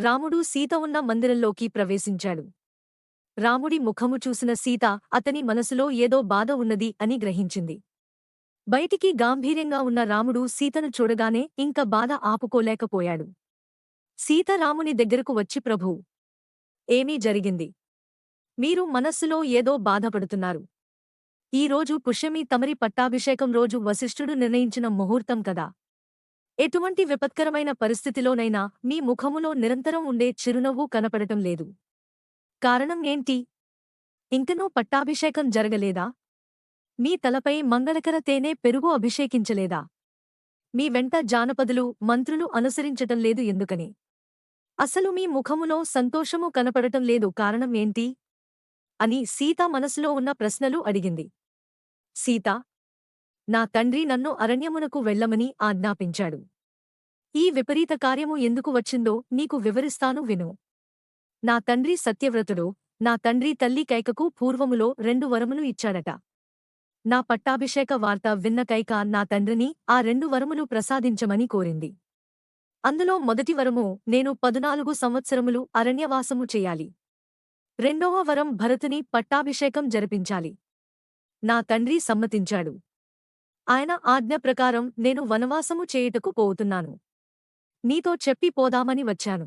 రాముడు సీత ఉన్న మందిరంలోకి ప్రవేశించాడు. రాముడి ముఖము చూసిన సీత అతని మనసులో ఏదో బాధ ఉన్నది అని గ్రహించింది. బయటికి గాంభీర్యంగా ఉన్న రాముడు సీతను చూడగానే ఇంక బాధ ఆపుకోలేకపోయాడు. సీత రాముని దగ్గరకు వచ్చి ప్రభూ ఏమీ జరిగింది? మీరు మనస్సులో ఏదో బాధపడుతున్నారు. ఈరోజు పుష్యమి తమరి పట్టాభిషేకం రోజు వశిష్ఠుడు నిర్ణయించిన ముహూర్తం కదా. ఎటువంటి విపత్కరమైన పరిస్థితిలోనైనా మీ ముఖములో నిరంతరం ఉండే చిరునవ్వు కనపడటం లేదు. కారణం ఏంటి? ఇంకనూ పట్టాభిషేకం జరగలేదా? మీ తలపై మంగళకర తేనె పెరుగు అభిషేకించలేదా? మీ వెంట జానపదులు మంత్రులు అనుసరించటం లేదు ఎందుకని? అసలు మీ ముఖములో సంతోషము కనపడటం లేదు కారణం ఏంటి? అని సీత మనసులో ఉన్న ప్రశ్నలు అడిగింది. సీత నా తండ్రి నన్ను అరణ్యమునకు వెళ్ళమని ఆజ్ఞాపించాడు. ఈ విపరీత కార్యము ఎందుకు వచ్చిందో నీకు వివరిస్తాను విను. నా తండ్రి సత్యవ్రతుడు నా తండ్రి తల్లి కైకకు పూర్వములో రెండు వరములు ఇచ్చాడట. నా పట్టాభిషేక వార్త విన్న కైక నా తండ్రిని ఆ రెండు వరములు ప్రసాదించమని కోరింది. అందులో మొదటి వరము నేను పదునాలుగు సంవత్సరములు అరణ్యవాసము చేయాలి. రెండవ వరం భరతుని పట్టాభిషేకం జరిపించాలి. నా తండ్రి సమ్మతించాడు. ఆయన ఆజ్ఞ ప్రకారం నేను వనవాసము చేయుటకు పోతున్నాను. నీతో చెప్పి పోదామని వచ్చాను.